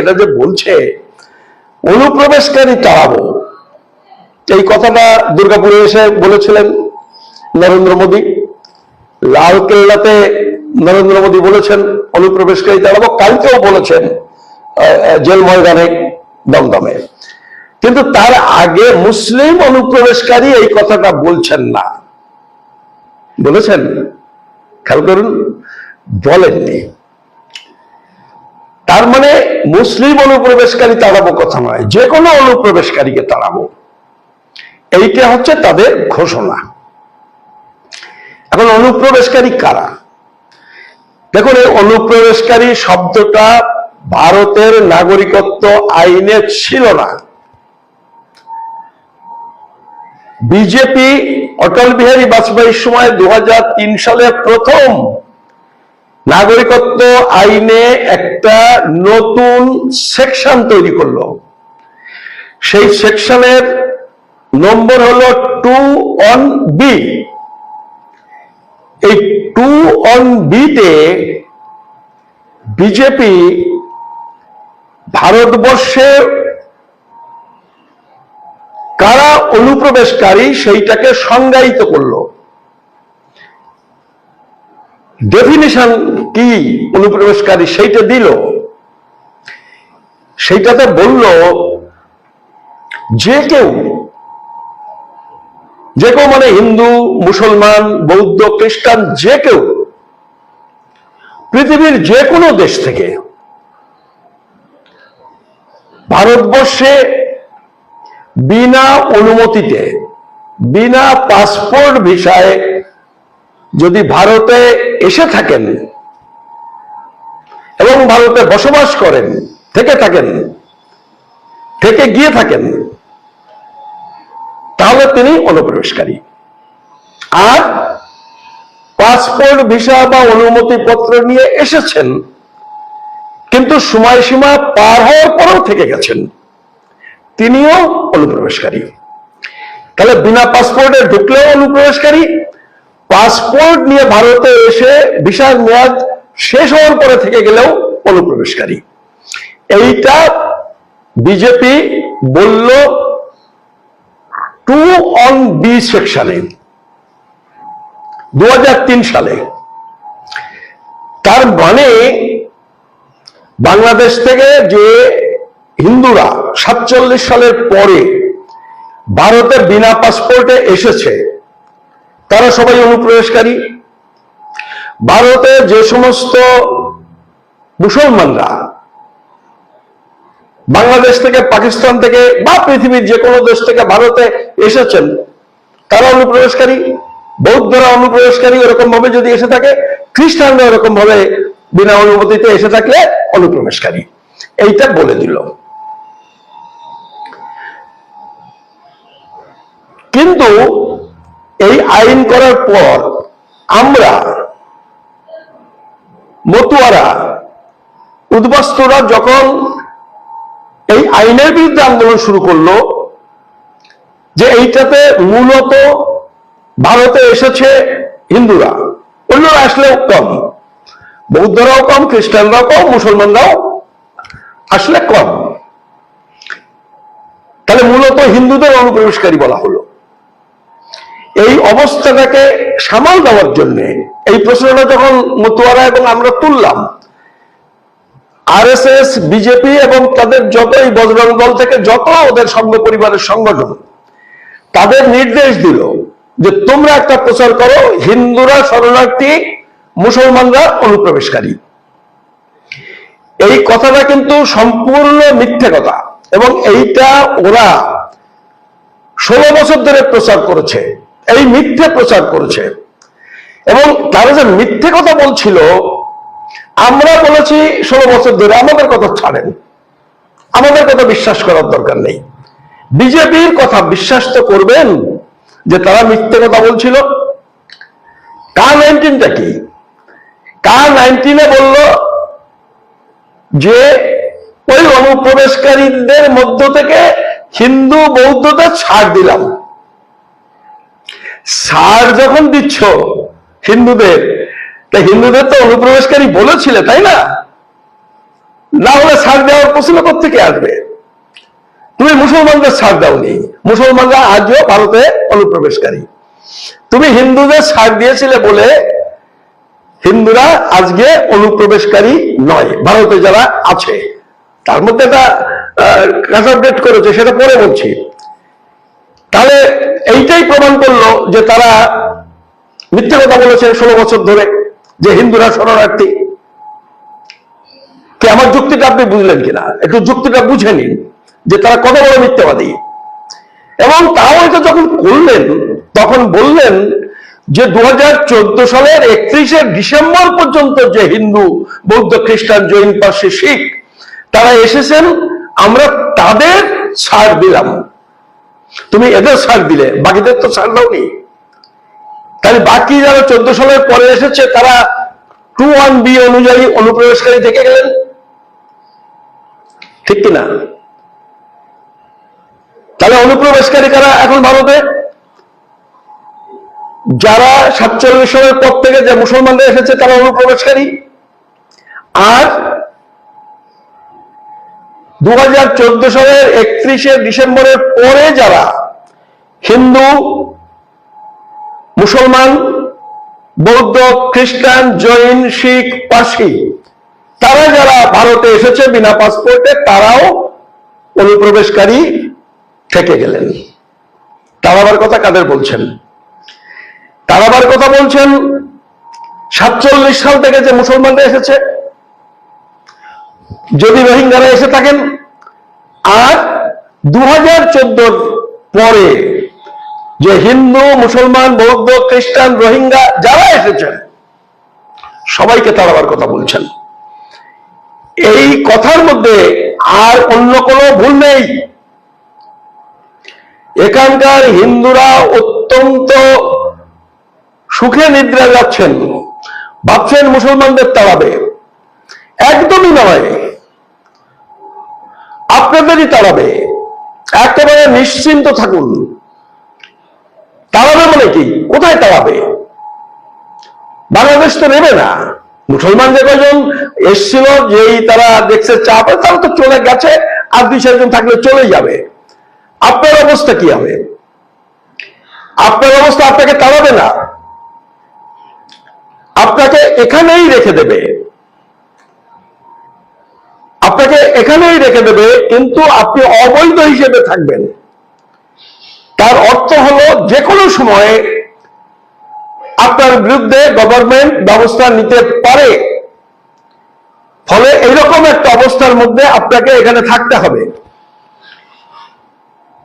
এটা যে বলছে, অনুপ্রবেশকারী তাড়াবো এই কথাটা দুর্গাপুরে এসে বলেছিলেন নরেন্দ্র মোদী। লাল কেল্লাতে নরেন্দ্র মোদী বলেছেন, অনুপ্রবেশকারী তাড়াবো কালকেও বলেছেন জেল ময়দানে, দমদমে। কিন্তু তার আগে মুসলিম অনুপ্রবেশকারী এই কথাটা বলছেন না। বলেছেন? খেয়াল করুন, বলেননি। তার মানে মুসলিম অনুপ্রবেশকারী তাড়াবো কথা নয় যে কোনো অনুপ্রবেশকারীকে তাড়াবো। এইটা হচ্ছে তাদের ঘোষণা। এখন অনুপ্রবেশকারী কারা? দেখুন, এই অনুপ্রবেশকারী শব্দটা ভারতের নাগরিকত্ব আইনে ছিল না। বিজেপি, অটল বিহারী বাজপেয়ীর সময় দুহাজার তিন সালে প্রথম নাগরিকত্ব আইনে একটা নতুন সেকশন তৈরি করল। সেই সেকশনের নম্বর হলো টু অন বি। এই টু অন বিতে বিজেপি ভারতবর্ষে কারা অনুপ্রবেশকারী সেইটাকে সংজ্ঞায়িত করল। ডেফিনিশন কি অনুপ্রবেশকারী সেইটা দিল। সেইটাতে বলল, যে কেউ যে কেউ মানে হিন্দু, মুসলমান, বৌদ্ধ, খ্রিস্টান, যে কেউ পৃথিবীর যে কোনো দেশ থেকে ভারতবর্ষে বিনা অনুমতিতে, বিনা পাসপোর্ট ভিসায় যদি ভারতে এসে থাকেন এবং ভারতে বসবাস করেন, থেকে থাকেন, থেকে গিয়ে থাকেন, তাহলে তিনি অনুপ্রবেশকারী। আর পাসপোর্ট, ভিসা বা অনুমতি পত্র নিয়ে এসেছেন, কিন্তু সময়সীমা পার হওয়ার পরেও থেকে গেছেন। তিনিও অনুপ্রবেশকারী। তাহলে বিনা পাসপোর্টে ঢুকলেও অনুপ্রবেশকারী পাসপোর্ট নিয়ে ভারতে এসে ভিসার মেয়াদ শেষ হওয়ার পরে থেকে গেলেও অনুপ্রবেশকারী। এইটা বিজেপি বলল টু অন বি সেকশনে দু হাজার তিন সালে। তার মানে বাংলাদেশ থেকে যে হিন্দুরা সাতচল্লিশ সালের পরে ভারতে বিনা পাসপোর্টে এসেছে তারা সবাই অনুপ্রবেশকারী। ভারতে যে সমস্ত মুসলমানরা বাংলাদেশ থেকে পাকিস্তান থেকে বা পৃথিবীর যে কোনো দেশ থেকে ভারতে এসেছেন, তারা অনুপ্রবেশকারী। বৌদ্ধরা অনুপ্রবেশকারী এরকম ভাবে যদি এসে থাকে, খ্রিস্টানরা এরকম ভাবে বিনা অনুমতিতে এসে থাকলে অনুপ্রবেশকারী। এইটা বলে দিল। কিন্তু এই আইন করার পর আমরা মতুয়ারা, উদ্বাস্তুরা যখন এই আইনের বিরুদ্ধে আন্দোলন শুরু করল, যে এইটাতে মূলত ভারতে এসেছে হিন্দুরা, অন্যরা আসলেও কম। বৌদ্ধরাও কম, খ্রিস্টানরাও কম, মুসলমানরাও আসলে কম। তাহলে মূলত হিন্দুদের অনুপ্রবেশকারী বলা হলো। এই অবস্থাটাকে সামাল দেওয়ার জন্য এই প্রশ্নটা যখন মতুয়ারা এবং আমরা তুললাম, আরএসএস, বিজেপি এবং তাদের যতই বজরং দল থেকে যত ওদের সঙ্গ পরিবারের সংগঠন, তাদের নির্দেশ দিল যে তোমরা একটা প্রচার করো, হিন্দুরা, শরণার্থী, মুসলমানরা অনুপ্রবেশকারী। এই কথাটা কিন্তু সম্পূর্ণ মিথ্যে কথা এবং এইটা ওরা ষোলো বছর ধরে প্রচার করেছে। এই মিথ্যে প্রচার করেছে। এবং তারা যে মিথ্যে কথা বলছিল, আমরা বলেছি ষোলো বছর ধরে আমাদের কথা ছাড়েন। আমাদের কথা বিশ্বাস করার দরকার নেই। বিজেপির কথা বিশ্বাস তো করবেন যে তারা মিথ্যে কথা বলছিল। কা নাইনটিনটা কি? কা নাইনটিনে বলল যে ওই অনুপ্রবেশকারীদের মধ্য থেকে হিন্দু বৌদ্ধদের ছাড় দিলাম? ছাড় যখন দিচ্ছ, হিন্দুদের, তা হিন্দুদের তো অনুপ্রবেশকারী বলেছিলে, তাই না? না হলে ছাড় দেওয়ার প্রশ্ন থেকে আসবে? তুমি মুসলমানদের সার দাওনি। মুসলমানরা আজও ভারতে অনুপ্রবেশকারী। তুমি হিন্দুদের সার দিয়েছিলে বলে হিন্দুরা আজকে অনুপ্রবেশকারী নয়, ভারতে যারা আছে। তার মধ্যে একটা কাসারডেট করেছে, সেটা পরে বলছি। তাহলে এইটাই প্রমাণ করল যে তারা মিথ্যা কথা বলেছে ষোলো বছর ধরে, যে হিন্দুরা শরণার্থী। কি আমার যুক্তিটা আপনি বুঝলেন কিনা? একটু যুক্তিটা বুঝে নিন যে তারা কত বড় মিথ্যাবাদী। এবং তাও এটা যখন করলেন, তখন বললেন যে দু হাজার চোদ্দ সালের একত্রিশে ডিসেম্বর পর্যন্ত যে হিন্দু, বৌদ্ধ, খ্রিস্টান, জৈন, পার্সি, শিখ, তারা এসেছেন, আমরা তাদের ছাড় দিলাম। তুমি এদের ছাড় দিলে, বাকিদের তো ছাড় দাওনি। তাহলে বাকি যারা চোদ্দ সালের পরে এসেছে, তারা টু ওয়ান বি অনুযায়ী অনুপ্রবেশকারী থেকে গেলেন? ঠিক কিনা? তাহলে অনুপ্রবেশকারী কারা এখন ভারতে? যারা সাতচল্লিশ সালের পর থেকে যে মুসলমানরা এসেছে, তারা অনুপ্রবেশকারী। আর দুহাজার চোদ্দ সালের একত্রিশে ডিসেম্বরের পরে যারা হিন্দু, মুসলমান, বৌদ্ধ, খ্রিস্টান, জৈন, শিখ, পার্সি, তারা যারা ভারতে এসেছে বিনা পাসপোর্টে, তারাও অনুপ্রবেশকারী থেকে গেলেন। তারাবার কথা কাদের বলছেন? তারাবার কথা বলছেন সাতচল্লিশ সাল থেকে যে মুসলমানরা এসেছে যদি রোহিঙ্গারা এসে থাকেন, আর দু হাজার পরে যে হিন্দু, মুসলমান, বৌদ্ধ, খ্রিস্টান, রোহিঙ্গা যারা এসেছেন, সবাইকে তাড়াবার কথা বলছেন। এই কথার মধ্যে আর অন্য কোনো ভুল নেই। এখানকার হিন্দুরা অত্যন্ত সুখে নিদ্রা যাচ্ছেন, ভাবছেন মুসলমানদের তাড়াবে। একদমই নয় আপনাদেরই তাড়াবে একেবারে নিশ্চিন্ত থাকুন। তাড়াবে মানে কি? কোথায় তাড়াবে বাংলাদেশ তো নেবে না। মুসলমান যে কজন এসছিল, যেই তারা দেখছে চাপ, তারা তো চলে গেছে, আর দুই চারজন থাকলে চলে যাবে। আপনার অবস্থা কি হবে? আপনার অবস্থা আপনাকে তাড়াবে না। আপনাকে এখানেই রেখে দেবে আপনাকে এখানেই রেখে দেবে, কিন্তু আপনি অবৈধ হিসেবে থাকবেন। তার অর্থ হলো যে কোনো সময়ে আপনার বিরুদ্ধে গভর্নমেন্ট ব্যবস্থা নিতে পারে। ফলে এইরকম একটা অবস্থার মধ্যে আপনাকে এখানে থাকতে হবে।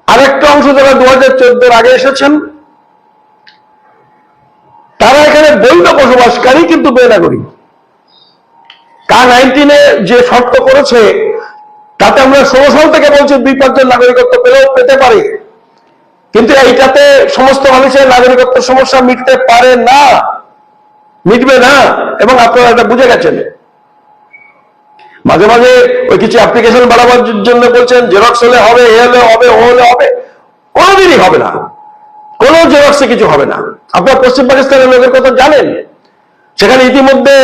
আরেকটা অংশ যারা দু হাজার আগে এসেছেন, তারা এখানে বৈধ বসবাসকারী কিন্তু বেনাগরিক। কা নাইনটিনে যে শর্ত করেছে তাতে আমরা ষোলো সাল থেকে বলছি দুই পাঁচজন নাগরিকত্ব পেলেও পেতে পারি। কিন্তু এইটাতে সমস্ত মানুষের নাগরিকত্ব সমস্যা মিটতে পারে না, মিটবে না, এবং আপনারা এটা বুঝে গেছেন। মাঝে মাঝে ওই কিছু অ্যাপ্লিকেশন বাড়াবার জন্য বলছেন জেরক্স হলে হবে, এ হলে হবে, ও হলে হবে। কোনোদিনই হবে না। কোনো জেরক্সে কিছু হবে না। আপনার পশ্চিম পাকিস্তানের লোকের কথা জানেন। সেখানে ইতিমধ্যে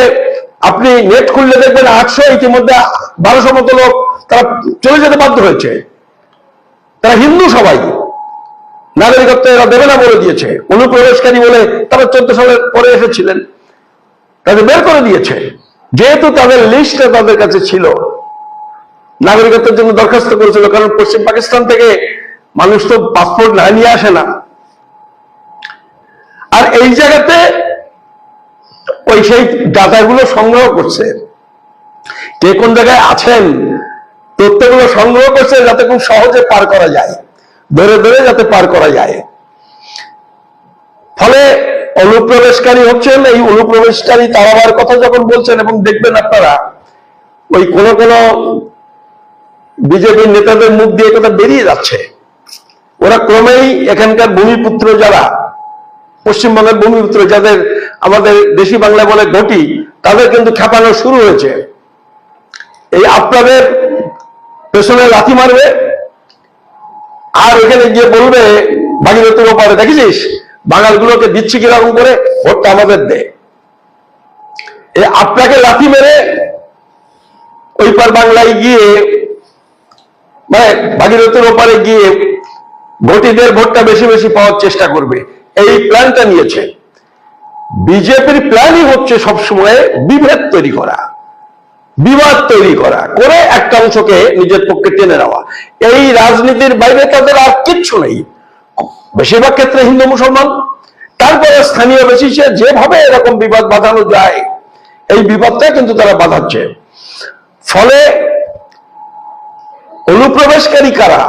আপনি নেট খুললে দেখবেন আটশো ইতিমধ্যে বারোশো মতো লোক তারা চলে যেতে বাধ্য হয়েছে। তারা হিন্দু সবাই। নাগরিকত্ব এরা দেবে না বলে দিয়েছে। অনুপ্রবেশকারী বলে তারা চোদ্দ সালের পরে এসেছিলেন। তাদের বের করে দিয়েছে। যেহেতু তাদের লিস্টে তাদের কাছে ছিল, নাগরিকত্বের জন্য দরখাস্ত করেছিল, কারণ পশ্চিম পাকিস্তান থেকে মানুষ তো পাসপোর্ট না, নিয়ে আসে না। আর এই জায়গাতে ওই সেই ডাটাগুলো সংগ্রহ করছে। কে কোন জায়গায় আছেন? তথ্যগুলো সংগ্রহ করছে যাতে খুব সহজে পার করা যায়। ধরে ধরে যাতে পার করা যায়। ফলে অনুপ্রবেশকারী হচ্ছেন, এই অনুপ্রবেশকারী তাড়াবার কথা যখন বলছেন এবং দেখবেন আপনারা, ওই কোন কোন বিজেপির নেতাদের মুখ দিয়ে কথা বেরিয়ে যাচ্ছে। ওরা ক্রমেই এখানকার ভূমিপুত্র যারা, পশ্চিমবঙ্গের ভূমিপুত্র যাদের আমাদের দেশি বাংলা বলে ঘটি, তাদের কিন্তু খেপানো শুরু হয়েছে। এই আপনাদের পেছনে লাথি মারবে, আর ওখানে গিয়ে বলবে ভাগীরথীর ওপারে দেখেছিস? বাঙালগুলোকে দিচ্ছি কীরকম করে? ভোটটা আমাদের দে। এ আপনাকে লাথি মেরে ওই পার বাংলায় গিয়ে মানে ভাগীরথীর ওপারে গিয়ে, ভোটিদের ভোটটা বেশি বেশি পাওয়ার চেষ্টা করবে। এই প্ল্যানটা নিয়েছে। বিজেপির প্ল্যানই হচ্ছে সবসময় বিভেদ তৈরি করা, বিবাদ তৈরি করা, করে একটা অংশকে নিজের পক্ষে টেনে নেওয়া। এই রাজনীতির বাইরে তাদের আর কিচ্ছু নেই। বেশিরভাগ ক্ষেত্রে হিন্দু মুসলমান। তারপরে স্থানীয় বেশিসে যেভাবে এরকম বিবাদ বাঁধানো যায়, এই বিবাদটা কিন্তু তারা বাঁধাচ্ছে। ফলে অনুপ্রবেশকারী কারা?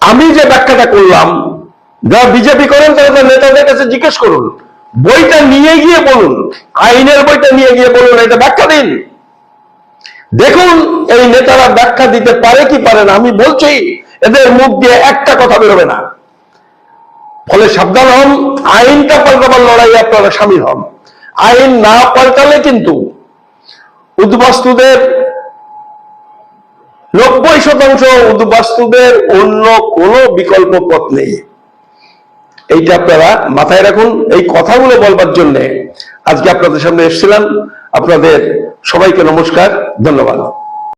আমি যে ব্যাখ্যাটা করলাম যারা বিজেপি করেন তারা তার নেতাদের কাছে জিজ্ঞেস করুন। বইটা নিয়ে গিয়ে বলুন। আইনের বইটা নিয়ে গিয়ে বলুন, এটা ব্যাখ্যা দিন। দেখুন, এই নেতারা ব্যাখ্যা দিতে পারে কি পারে না, আমি বলছি, এদের মুখ দিয়ে একটা কথা বেরোবে না। ফলে সাবধান হন, আইনটা পাল্টাবার লড়াই আপনারা সামিল হন। আইন না পাল্টালে কিন্তু উদ্বাস্তুদের নব্বই শতাংশ উদ্বাস্তুদের অন্য কোনো বিকল্প পথ নেই। এইটা আপনারা মাথায় রাখুন, এই কথাগুলো বলবার জন্যে আজকে আপনাদের সামনে এসেছিলাম। আপনাদের সবাইকে নমস্কার, ধন্যবাদ।